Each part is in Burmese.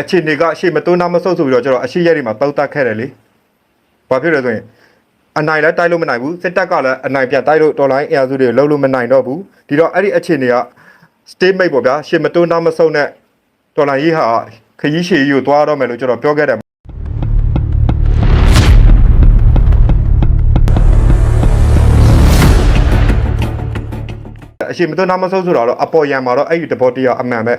အခြေအနေကရှေ့မတွန်းနာမဆုပ်ဆိုပြီးတော့ကျွန်တော်အရှိရက်တွေမှာတောက်တက်ခဲ့တယ်လေဘာဖြစ်လဲဆိုရင်အနိုင်လည်းတိုက်လို့မနိုင်ဘူးစစ်တပ်ကလည်းအနိုင်ပြန်တိုက်လို့တော်လိုင်းအင်အားစုတွေလုံးလို့မနိုင်တော့ဘူးဒီတော့အဲ့ဒီအခြေအနေက statement ပေါ့ဗျာရှေ့မတွန်းနာမဆုပ်နဲ့တော်လိုင်းရေးဟာခရီးရှည်ကြီးကိုသွားတော့မယ်လို့ကျွန်တော်ပြောခဲ့တယ်အရှိမတော်နာမဆိုးဆိုတာတော့အပေါ်ယံမှာတော့အဲ့ဒီတဘောတရားအမှန်ပဲ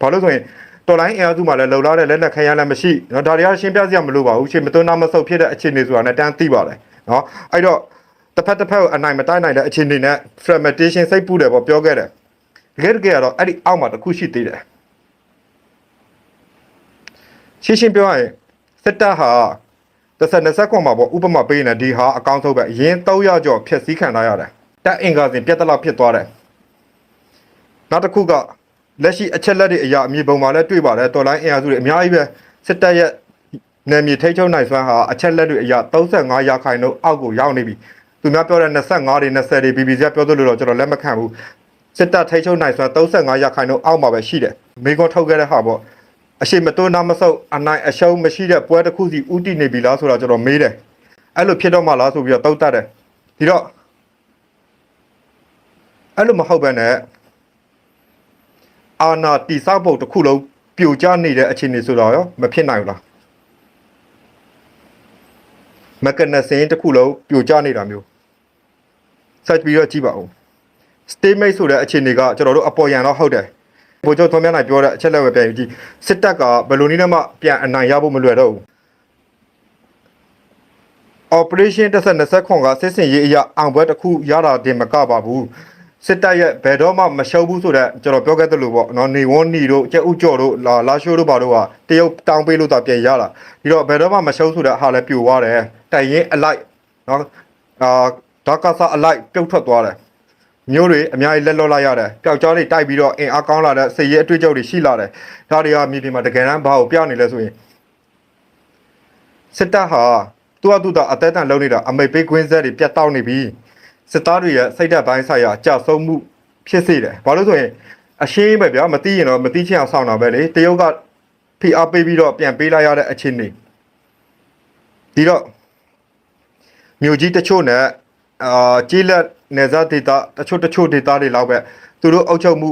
ဘာလို့ဆိုရင် တော်လိုင်းအင်အားစုမှလည်းလုံလောက်တဲ့လက်နက်ခဲယမ်းလည်းမရှိနော်ဒါတွေကရှင်းပြစရာမလိုပါဘူးရှင်းမသွန်းနာမဆုတ်ဖြစ်တဲ့အခြေအနေဆိုတာနဲ့တန်းသိပါတယ်နော်အဲ့တော့တစ်ဖက်တစ်ဖက်ကိုအနိုင်မတိုက်နိုင်တဲ့အခြေအနေနဲ့ fragmentation စိတ်ပူတယ်ပေါ့ပြောခဲ့တယ်တကယ်တကယ်ကတော့အဲ့ဒီအောက်မှာတစ်ခုရှိသေးတယ်ရှင်းရှင်းပြောရရင်စစ်တပ်ဟာတစ်ဆက်နှစ်ဆက်ခွန်မှာပေါ့ဥပမာပေးရင်ဒီဟာအကောင့်ထုတ်ပဲရင်း300ကျော်ဖြည့်ဆည်းခံထားရတယ်တက်အင်ကာစင်ပြတ်တလောက်ဖြစ်သွားတယ်နောက်တစ်ခုက လက်ရှိအချက်လက်တွေအရာအမြေပုံမှာလည်းတွေ့ပါတယ်တော်လိုင်းအင်အားစုတွေအများကြီးပဲစစ်တပ်ရဲ့နယ်မြေထိချုံနိုင်စွမ်းဟာအချက်လက်တွေအရာ35ရာခိုင်နှုန်းအောက်ကိုရောက်နေပြီသူများပြောတဲ့25တွေ20တွေ BBC ကပြောသလိုတော့ကျွန်တော်လက်မခံဘူးစစ်တပ်ထိချုံနိုင်စွမ်း35ရာခိုင်နှုန်းအောက်မှာပဲရှိတယ်မိကွန်ထုတ်ခဲ့တဲ့ဟာပေါ့အရှိမတွန်းနာမဆုပ်အနိုင်အရှုံးမရှိတဲ့ပွဲတစ်ခုစီဥတီနေပြီလားဆိုတော့ကျွန်တော်မေးတယ်အဲ့လိုဖြစ်တော့မှလားဆိုပြီးတော့တောက်တတ်တယ်ဒီတော့အဲ့လိုမဟုတ်ဘဲနဲ့ အာနာတိဆောက်ဖို့တစ်ခုလုံးပြိုကျနေတဲ့အခြေအနေဆိုတော့ရောမဖြစ်နိုင်ဘူးလားမကနစင်းတစ်ခုလုံးပြိုကျနေတာမျိုးဆက်ပြီးတော့ကြည့်ပါဦး statement ဆိုတဲ့အခြေအနေကကျွန်တော်တို့အပေါ်ယံတော့ဟုတ်တယ်ဘိုးချုပ်သွန်မြတ်နိုင်ပြောတဲ့အချက်လက်ပဲပြန်ယူကြည့်စစ်တပ်ကဘယ်လိုနည်းနဲ့မှပြန်အနိုင်ရဖို့မလွယ်တော့ဘူး operation 1020ခွန်ကစစ်စင်ရေးအရာအောင်ပွဲတစ်ခုရတာတင်မကပါဘူး စစ်တပ်ရဲ့ဘယ်တော့မှမရှုံးဘူးဆိုတော့ကျွန်တော်ပြောခဲ့သလိုပေါ့နော်နေဝန်းနီတို့ကျက်ဥကျော်တို့လာလာရှိုးတို့ဘာတို့ကတရုတ်တောင်းပေးလို့တာပြန်ရလာပြီးတော့ဘယ်တော့မှမရှုံးဆိုတဲ့ဟာလည်းပြိုသွားတယ်တိုင်ရင်အလိုက်နော်အာဒါကစားအလိုက်ပြုတ်ထွက်သွားတယ်မျိုးတွေအများကြီးလက်လော့လိုက်ရတယ်ပျောက်ကြားတွေတိုက်ပြီးတော့အင်အားကောင်းလာတဲ့စည်ရဲအတွေ့အကြုံတွေရှိလာတယ်ဒါတွေကမြေပြင်မှာတကယ်တမ်းဘာကိုပြနေလဲဆိုရင်စစ်တပ်ဟာသူ့အတူတာအသက်တန်လုံးနေတာအမိတ်ပေးကွင်းဆက်တွေပြတ်တောက်နေပြီ စစ်သားတွေရဲ့စိတ်ဓာတ်ပိုင်းဆိုင်ရာအကြဆုံးမှုဖြစ်စေတယ်ဘာလို့ဆိုရင်အရှင်းပဲဗျာမသိရင်တော့မသိချင်အောင်ဆောင်းတာပဲလေတရုတ်ကဖိအားပေးပြီးတော့ပြန်ပေးလိုက်ရတဲ့အခြေအနေဒီတော့မြို့ကြီးတချို့နဲ့အာကြီးလက်နေဇာဒေတာတချို့တချို့ဒေတာတွေလောက်ပဲသူတို့အုပ်ချုပ်မှု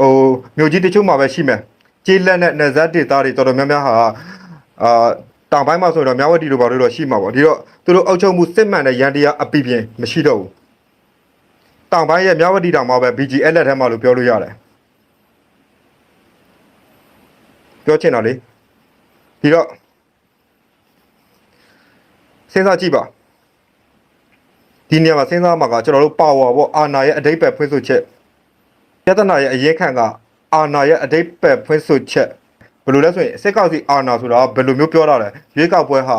ဟိုမြို့ကြီးတချို့မှာပဲရှိမယ်ကြီးလက်နဲ့နေဇာဒေတာတွေတော်တော်များများဟာအာ တောင်ပိုင်းမှာဆိုတော့မြဝတီလိုပါလို့တော့ရှိမှာပေါ့ဒီတော့သူတို့အုပ်ချုပ်မှုစစ်မှန်တဲ့ရန်တရားအပိပြင်မရှိတော့ဘူးတောင်ပိုင်းရဲ့မြဝတီတောင်မှာပဲ BGL လက်ထဲမှာလို့ပြောလို့ရတယ်ပြောချင်တာလေဒီတော့စဉ်းစားကြည့်ပါဒီနေရာမှာစဉ်းစားမှာကကျွန်တော်တို့ power ပေါ့အာဏာရဲ့အဓိပ္ပာယ်ဖွင့်ဆိုချက်ပြဿနာရဲ့အရေးခံကအာဏာရဲ့အဓိပ္ပာယ်ဖွင့်ဆိုချက် ဘယ်လိုလဲဆိုရင်စစ်ကောက်စီအာဏာဆိုတာဘယ်လိုမျိုးပြောတာလဲရွေးကောက်ပွဲဟာ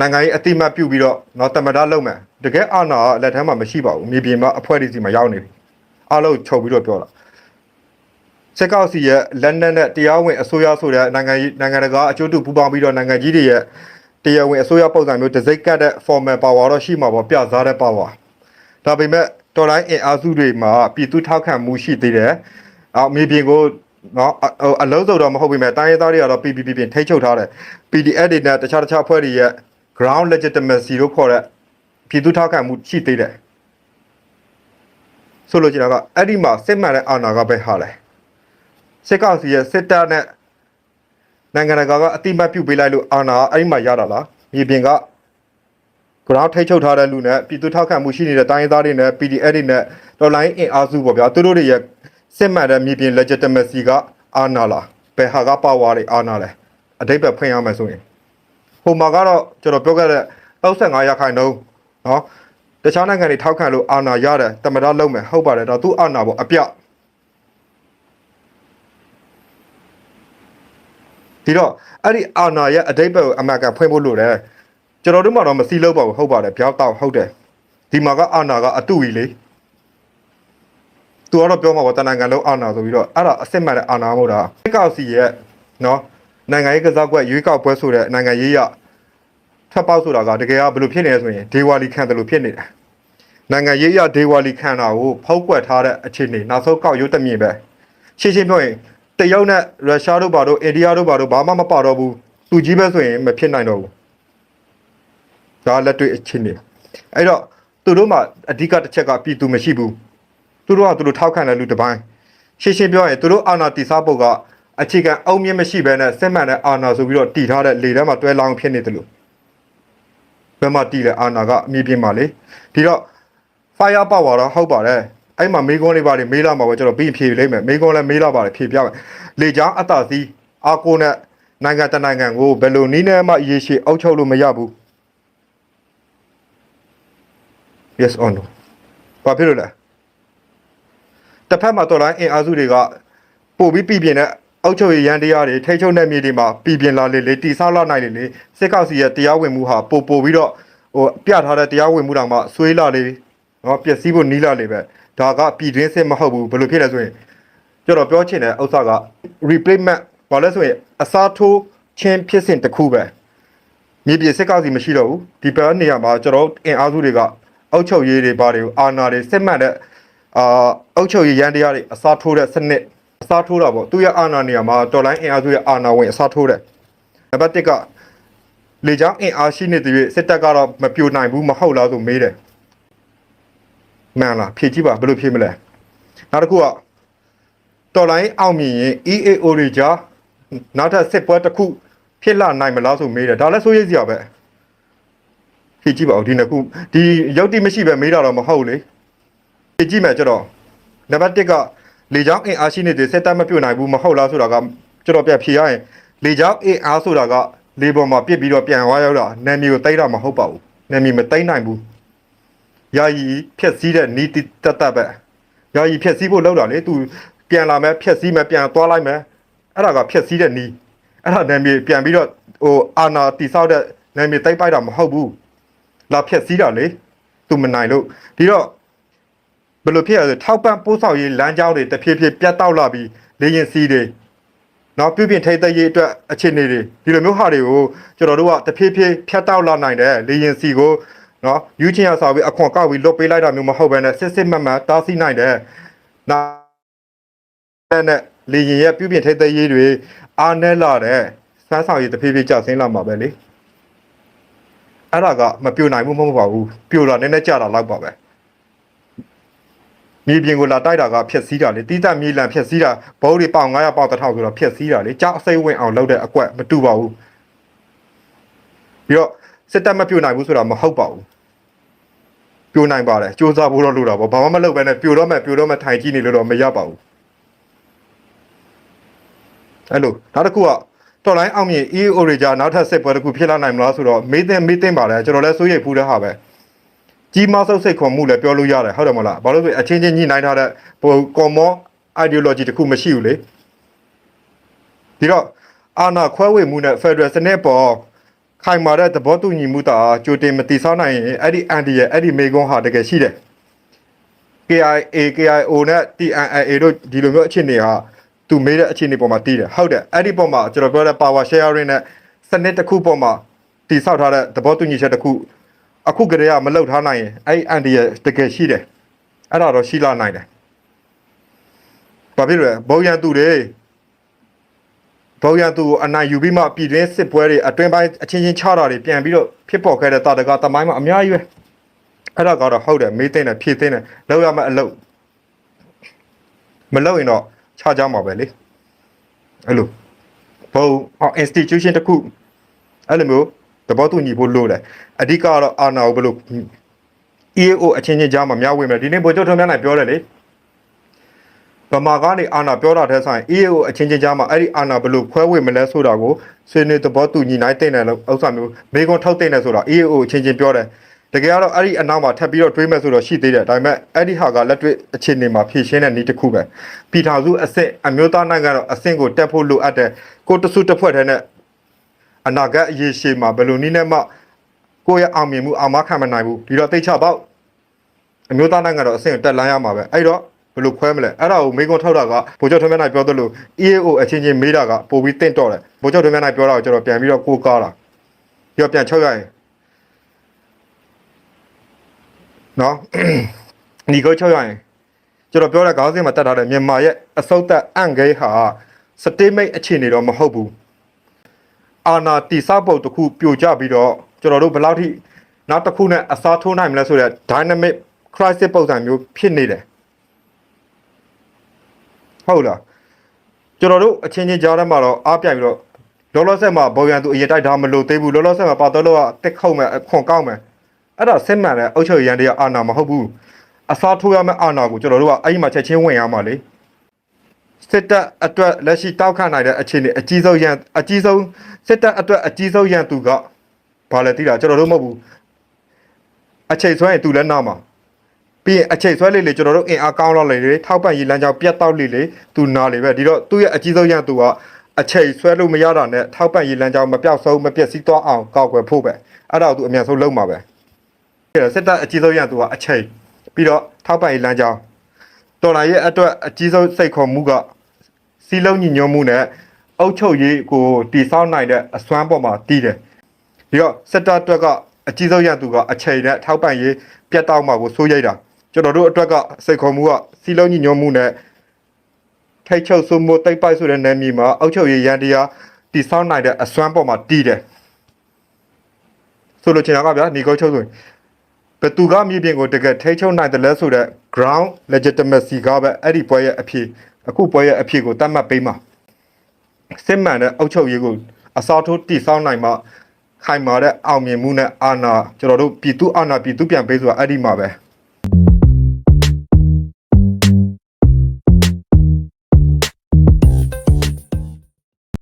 နိုင်ငံရေးအတိမတ်ပြုတ်ပြီးတော့တော့တမတာလုံးမယ်တကယ်အာဏာကလက်ထဲမှာမရှိပါဘူးမြေပြင်မှာအဖွဲ့အစည်းမှာရောက်နေပြီအားလုံးချုပ်ပြီးတော့ပြောတာစစ်ကောက်စီရဲ့လက်နက်နဲ့တရားဝင်အစိုးရဆိုတဲ့နိုင်ငံရေးနိုင်ငံတကာအကျိုးတူပူးပေါင်းပြီးတော့နိုင်ငံကြီးတွေရဲ့တရားဝင်အစိုးရပုံစံမျိုးတစ်စိတ်ကတ်တဲ့ formal power တော့ရှိမှာပေါ့ပြစားတဲ့ power ဒါပေမဲ့တော်လိုင်းအင်အားစုတွေမှာပြည်သူထောက်ခံမှုရှိသေးတယ်။အော်မြေပြင်ကို နော်အဟိုအလုံးစုံတော့မဟုတ်ပေမဲ့တိုင်းရင်းသားတွေကတော့ PPP ပြင်ထိတ်ချုပ်ထားတယ်။ PDF တွေနဲ့တခြားတခြားအဖွဲ့တွေရဲ့ ground legitimacy လို့ခေါ်တဲ့ပြည်သူထောက်ခံမှုရှိသေးတယ်။ဆိုလို့ကျင်တာကအဲ့ဒီမှာစစ်မှန်တဲ့အာဏာကပဲဟာလဲ။စစ်ကောင်စီရဲ့စစ်တပ်နဲ့နိုင်ငံတကာကအတိမတ်ပြုတ်ပေးလိုက်လို့အာဏာကအဲ့ဒီမှာရတာလား။မြေပြင်က ground ထိတ်ချုပ်ထားတဲ့လူနဲ့ပြည်သူထောက်ခံမှုရှိနေတဲ့တိုင်းရင်းသားတွေနဲ့ PDF တွေနဲ့တော်လိုင်းအင်အားစုပေါ့ဗျာသူတို့တွေရဲ့ စစ်မှန်တဲ့မြေပြင် legitimacy ကအာဏာလားဘယ်ဟာကပါဝါတွေအာဏာလဲအတိတ်ပဲဖွင့်ရမယ်ဆိုရင်ဟိုမှာကတော့ကျွန်တော်ပြောခဲ့တဲ့35ရာခိုင်နှုန်းနော်တခြားနိုင်ငံတွေထောက်ခံလို့အာဏာရတယ်တမရလုံးမယ်ဟုတ်ပါတယ်ဒါသူအာဏာပေါ့အပြဒီတော့အဲ့ဒီအာဏာရဲ့အတိတ်ပဲကိုအမှန်ကန်ဖွင့်ဖို့လိုတယ်ကျွန်တော်တို့မှတော့မစီလို့ပါဘူးဟုတ်ပါတယ်ပြောက်တော့ဟုတ်တယ်ဒီမှာကအာဏာကအတူကြီးလေ သူကတော့ပြောမှာပေါ့တနင်္ဂနွေလုံးအာဏာဆိုပြီးတော့အဲ့ဒါအစစ်မှန်တဲ့အာဏာမဟုတ်တာစစ်ကောက်စီရဲ့နော်နိုင်ငံရေးကစားကွက်ရွေးကောက်ပွဲဆိုတဲ့နိုင်ငံရေးရထပ်ပေါက်ဆိုတာကတကယ်ကဘယ်လိုဖြစ်နေလဲဆိုရင်ဒေဝါလီခံတယ်လို့ဖြစ်နေတာနိုင်ငံရေးရဒေဝါလီခံတာကိုဖောက်ကွက်ထားတဲ့အခြေအနေနောက်ဆုံးကောက်ရုပ်တမြင်ပဲရှင်းရှင်းပြောရင်တတရုတ်နဲ့ရုရှားတို့ဘာတို့အိန္ဒိယတို့ဘာတို့ဘာမှမပါတော့ဘူးသူကြီးပဲဆိုရင်မဖြစ်နိုင်တော့ဘူးဒါလက်တွေ့အခြေအနေအဲ့တော့သူတို့မှအဓိကတစ်ချက်ကပြည်သူမရှိဘူး သူတို့ကသူတို့ထောက်ခံတဲ့လူတစ်ပိုင်းရှင်းရှင်းပြောရင်သူတို့အာဏာတည်ဆောက်ဖို့ကအခြေခံအုံမြင့်မရှိဘဲနဲ့စစ်မှန်တဲ့အာဏာဆိုပြီးတော့တည်ထားတဲ့လေထဲမှာတွဲလောင်းဖြစ်နေတယ်လို့ဘယ်မှာတည်တဲ့အာဏာကအမြင့်ပြင်းပါလေဒီတော့ fire power တော့ဟုတ်ပါတယ်အဲ့မှာမေးခွန်းလေးပါတယ်မေးလာမှာပဲကျွန်တော်ပြီးဖြေလိမ့်မယ်မေးခွန်းလည်းမေးလာပါတယ်ဖြေပြမယ်လေချောင်းအတစီအာကိုနဲ့နိုင်ငံတနိုင်ငံကိုဘယ်လိုနည်းနဲ့မှရေရှည်အောက်ချုပ်လို့မရဘူး yes or no ဘာဖြစ်လို့လဲ တစ်ဖက်မှာတော်လိုင်းအင်အားစုတွေကပို့ပြီးပြည်ပြင်းတဲ့အောက်ချုပ်ရရန်တရားတွေထိတ်ချုပ်တဲ့မြေတွေမှာပြည်ပြင်းလာလေလေတိဆောက်လာနိုင်လေလေစစ်ကောက်စီရဲ့တရားဝင်မှုဟာပို့ပို့ပြီးတော့ဟိုပြထားတဲ့တရားဝင်မှုတောင်မှဆွေးလာလေနော်ပျက်စီးဖို့နီးလာလေပဲဒါကပြည်တွင်းစစ်မဟုတ်ဘူးဘယ်လိုဖြစ်လဲဆိုရင်ကျွန်တော်ပြောချင်တဲ့ဥစ္စာက replacement ဘာလဲဆိုရင်အစားထိုးချင်းဖြစ်စဉ်တစ်ခုပဲမြေပြင်စစ်ကောက်စီမရှိတော့ဘူးဒီဘက်နေရာမှာကျွန်တော်အင်အားစုတွေကအောက်ချုပ်ရေးတွေဘာတွေကိုအာဏာတွေစစ်မှန်တဲ့ အာအောက်ချုပ်ရေးရန်တရားတွေအစားထိုးတဲ့စနစ်အစားထိုးတာပေါ့သူရဲ့အာဏာနေရာမှာတော်လိုင်းအင်အားစုရဲ့အာဏာဝင်အစားထိုးတယ်နံပါတ်1ကလေကြောင်းအင်အားရှိနေတဲ့၍စစ်တပ်ကတော့မပြိုနိုင်ဘူးမဟုတ်လားဆိုမေးတယ်မှန်လားဖြေကြည့်ပါဘယ်လိုဖြေမလဲနောက်တစ်ခုကတော်လိုင်းအောင်မြင်ရင် EAO တွေကြားနောက်ထပ်စစ်ပွဲတစ်ခုဖြစ်လာနိုင်မလားဆိုမေးတယ်ဒါလည်းစိုးရိမ်စရာပဲဖြေကြည့်ပါဦးဒီနှစ်ခုဒီရုပ်တိမရှိပဲမေးတာတော့မဟုတ်လေဖြေ ကြည့်မယ်ကျတော့နံပါတ်1ကလေကြောင်းအင်အားရှိနေတဲ့စစ်တပ်မပြိုနိုင်ဘူးမဟုတ်လားဆိုတာကကျွန်တော်ပြန်ဖြေရရင်လေကြောင်းအင်အားဆိုတာကလေပေါ်မှာပြစ်ပြီးတော့ပြန်သွားရောက်တာနာမည်ကိုတိုက်တာမဟုတ်ပါဘူးနာမည်မတိုက်နိုင်ဘူးယာယီဖြက်စီးတဲ့နီးတတ်တတ်ပဲယာယီဖြက်စီးဖို့လောက်တာလေ तू ပြန်လာမယ်ဖြက်စီးမယ်ပြန်သွားလိုက်မယ်အဲ့ဒါကဖြက်စီးတဲ့နီးအဲ့ဒါနာမည်ပြန်ပြီးတော့ဟိုအာနာတိဆောက်တဲ့နာမည်တိုက်ပိုက်တာမဟုတ်ဘူးလာဖြက်စီးတာလေ तू မနိုင်လို့ဒီတော့ ဘယ်လိုဖြစ်ရလဲထောက်ပံ့ပို့ဆောင်ရေးလမ်းကြောင်းတွေတဖြည်းဖြည်းပြတ်တောက်လာပြီးလေရင်စီးတွေနောက်ပြုပြင်ထိတ်သိမ်းရေးအတွက်အခြေအနေတွေဒီလိုမျိုးဟာတွေကိုကျွန်တော်တို့ကတဖြည်းဖြည်းဖြတ်တောက်လာနိုင်တယ်လေရင်စီကိုနော်ယူချင်းရစာပြီးအခွန်ကောက်ပြီးလွတ်ပေးလိုက်တာမျိုးမဟုတ်ဘဲနဲ့စစ်စစ်မှတ်မှတ်တားဆီးနိုင်တယ်နောက်နဲ့လေရင်ရဲ့ပြုပြင်ထိတ်သိမ်းရေးတွေအားနည်းလာတဲ့စမ်းဆောင်ရေးတဖြည်းဖြည်းကျဆင်းလာမှာပဲလေအဲ့ဒါကမပြိုနိုင်ဘူးမဟုတ်ပါဘူးပြိုတာနည်းနည်းကြတာလောက်ပါပဲ မြေပြင်ကိုလာတိုက်တာကဖြက်စီးတာလေတီးတမြေလံဖြက်စီးတာဘိုးတွေပေါင်900ပေါင်1000ဆိုတော့ဖြက်စီးတာလေကြောက်အစိမ့်ဝင်အောင်လုပ်တဲ့အကွက်မတူပါဘူးပြီးတော့စစ်တပ်မပြိုနိုင်ဘူးဆိုတာမဟုတ်ပါဘူးပြိုနိုင်ပါတယ်စ조사ဖို့တော့လိုတာပေါ့ဘာမှမလုပ်ဘဲနဲ့ပြိုတော့မှပြိုတော့မှထိုင်ကြည့်နေလို့တော့မရပါဘူးအဲ့လိုနောက်တစ်ခုကတော်လိုင်းအောင်မြင် EO တွေကြာနောက်ထပ်စစ်ပွဲတစ်ခုဖြစ်လာနိုင်မလားဆိုတော့မေးတဲ့မေးတဲ့ပါတယ်ကျွန်တော်လည်းစိုးရိမ်ဖူးတဲ့ဟာပဲ ကြီးမားဆုပ်စိတ်ခွန်မှုလည်းပြောလို့ရတယ်ဟုတ်တယ်မဟုတ်လားဘာလို့လဲဆိုအချင်းချင်းညှိနှိုင်းထားတဲ့ဟို common ideology တခုမရှိဘူးလေဒီတော့အာဏာခွဲဝေမှုနဲ့ federal စနစ်ပေါ်ခိုင်မာတဲ့သဘောတူညီမှုတာကြိုတင်မတိဆောက်နိုင်ရင်အဲ့ဒီ anti ရဲ့အဲ့ဒီမေကွန်းဟာတကယ်ရှိတယ် KIA KIO နဲ့ TNLA တို့ဒီလိုမျိုးအခြေအနေဟာသူမေးတဲ့အခြေအနေပေါ်မှာတည်တယ်ဟုတ်တယ်အဲ့ဒီပေါ်မှာကျွန်တော်ပြောတဲ့ power sharing နဲ့စနစ်တစ်ခုပေါ်မှာတိဆောက်ထားတဲ့သဘောတူညီချက်တစ်ခု အခုကလေးကမလောက်ထားနိုင်ရင်အဲ့ဒီအန်ဒီရတကယ်ရှိတယ်အဲ့ဒါတော့ရှိလာနိုင်တယ်ဘာဖြစ်လဲဘုံရန်သူတွေဘုံရန်သူကိုအနိုင်ယူပြီးမှပြည်တွင်းစစ်ပွဲတွေအတွင်းပိုင်းအချင်းချင်းချတာတွေပြန်ပြီးတော့ဖြစ်ပေါ်ခဲ့တဲ့တာတကတမိုင်းမှာအများကြီးပဲအဲ့ဒါကတော့ဟုတ်တယ်မေးသိတယ်ဖြည့်သိတယ်လောက်ရမယ့်အလုပ်မလောက်ရင်တော့ခြားကြမှာပဲလေအဲ့လိုဘုံ institution တစ်ခုအဲ့လိုမျိုးသ ဘောတူညီဖို့လိုတယ်အဓိကကတော့အာဏာကိုဘယ်လို EAO အချင်းချင်းကြားမှာများဝင်မယ်ဒီနေ့ဗိုလ်ချုပ်ထွန်းမြတ်နိုင်ပြောတယ်လေဗမာကနေအာဏာပြောတာတဲ့ဆိုင် EAO အချင်းချင်းကြားမှာအဲ့ဒီအာဏာဘယ်လိုခွဲဝေမလဲဆိုတာကိုဆွေးနွေးသဘောတူညီနိုင်တဲ့တယ်လို့ဥစ္စာမျိုးမေကွန်ထုတ်တဲ့တယ်ဆိုတာ EAO အချင်းချင်းပြောတယ်တကယ်ကတော့အဲ့ဒီအနောက်မှာထပ်ပြီးတော့တွေးမယ်ဆိုတော့ရှိသေးတယ်ဒါပေမဲ့အဲ့ဒီဟာကလက်တွေ့အခြေအနေမှာဖြည့်ရှင်းတဲ့နည်းတစ်ခုပဲပြည်ထောင်စုအဆင့်အမျိုးသားနိုင်ငံတော်အဆင့်ကိုတက်ဖို့လိုအပ်တယ်ကိုတစုတစ်ဖွဲ့တည်းနဲ့ အနာဂတ်အရေးရှည်မှာဘယ်လိုနည်းနဲ့မှကိုယ့်ရဲ့အောင်မြင်မှုအောင်မခံမနိုင်ဘူးဒီတော့တိတ်ချပေါ့အမျိုးသားနိုင်ငံတော့အဆင့်တက်လန်းရမှာပဲအဲ့တော့ဘယ်လိုခွဲမလဲအဲ့ဒါကိုမေကွန်ထောက်တာကဗိုလ်ချုပ်ထွန်းမြတ်နိုင်ပြောသလို EAO အချင်းချင်းမေးတာကပို့ပြီးတင့်တော့တယ်ဗိုလ်ချုပ်ထွန်းမြတ်နိုင်ပြောတာကိုကျွန်တော်ပြန်ပြီးတော့ကိုးကားတာပြီးတော့ပြန်ချုပ်ရရင်နော်ညီကိုချုပ်ရရင်ကျွန်တော်ပြောတဲ့ခေါင်းစဉ်မှာတက်ထားတဲ့မြန်မာရဲ့အစုတ်သက်အန့်ဂိဟာစတေးမိတ်အခြေအနေတော့မဟုတ်ဘူး အာနာတီစပုတ်တစ်ခုပြိုကျပြီးတော့ကျွန်တော်တို့ဘယ်လောက်ထိနောက်တစ်ခုနဲ့အစားထိုးနိုင်မလဲဆိုတော့ dynamic crisis ပုံစံမျိုးဖြစ်နေတယ်ဟုတ်လားကျွန်တော်တို့အချင်းချင်းကြားထဲမှာတော့အားပြိုင်ပြီးတော့လောလောဆယ်မှာဘော်ရန်သူအရင်တိုက်တာမလို့သေးဘူးလောလောဆယ်မှာပါတော့လို့ကတက်ခုံမယ်အခွန်ကောက်မယ်အဲ့ဒါစစ်မှန်တဲ့အုပ်ချုပ်ရေးရန်တရားအာနာမဟုတ်ဘူးအစားထိုးရမယ့်အာနာကိုကျွန်တော်တို့ကအဲ့ဒီမှာချက်ချင်းဝင်ရမှာလေ စစ်တပ်အတွက်လက်ရှိတောက်ခနိုင်တဲ့အခြေအနေအကြီးဆုံးရန်အကြီးဆုံးစစ်တပ်အတွက်အကြီးဆုံးရန်သူကဘာလဲသိလားကျွန်တော်တို့မဟုတ်ဘူးအချိန်ဆွဲရင်သူလည်းနားမှာပြီးရင်အချိန်ဆွဲလေးလေကျွန်တော်တို့အင်အားကောင်းလောက်လေလေထောက်ပံ့ရေးလမ်းကြောင်းပြတ်တောက်လေးလေသူနားလေပဲဒီတော့သူ့ရဲ့အကြီးဆုံးရန်သူကအချိန်ဆွဲလို့မရတာနဲ့ထောက်ပံ့ရေးလမ်းကြောင်းမပြောက်ဆုံးမပြတ်စီးသွားအောင်ကောက်ွယ်ဖို့ပဲအဲ့ဒါကိုသူအမြန်ဆုံးလုပ်မှာပဲအဲ့တော့စစ်တပ်အကြီးဆုံးရန်သူကအချိန်ပြီးတော့ထောက်ပံ့ရေးလမ်းကြောင်းတော်လာရဲ့အတွက်အကြီးဆုံးစိတ်ခေါ်မှုက စီလုံးညီညွတ်မှုနဲ့အုပ်ချုပ်ရေးကိုတည်ဆောက်နိုင်တဲ့အစွမ်းပေါ်မှာတည်တယ်။ပြီးတော့စက်တာအတွက်ကအကြီးဆုံးရသူကအချိန်နဲ့ထောက်ပံ့ရေးပြတ်တောက်မှာကိုစိုးရိမ်တာကျွန်တော်တို့အတွက်ကစိတ်ခေါ်မှုကစီလုံးညီညွတ်မှုနဲ့ထိတ်ချုပ်ဆိုမှုတိတ်ပိုက်ဆိုတဲ့နယ်မြေမှာအုပ်ချုပ်ရေးရန်တရားတည်ဆောက်နိုင်တဲ့အစွမ်းပေါ်မှာတည်တယ်။ဆိုလိုချင်တာကဗျာညီကုန်းချုပ်ဆိုရင်ဘယ်သူကမြေပြင်ကိုတကယ်ထိတ်ချုပ်နိုင်တယ်လဲဆိုတော့ ground legitimacy ကပဲအဲ့ဒီပွဲရဲ့အဖြစ်အခုပွဲရဲ့အဖြစ်ကိုတတ်မှတ်ပေးမှာစစ်မှန်တဲ့အုပ်ချုပ်ရေးကိုအစားထိုးတည်ဆောက်နိုင်မှခိုင်မာတဲ့အောင်မြင်မှုနဲ့အာဏာကျွန်တော်တို့ပြည်သူအာဏာပြည်သူပြန်ပေးဆိုတာအဲ့ဒီမှာပဲ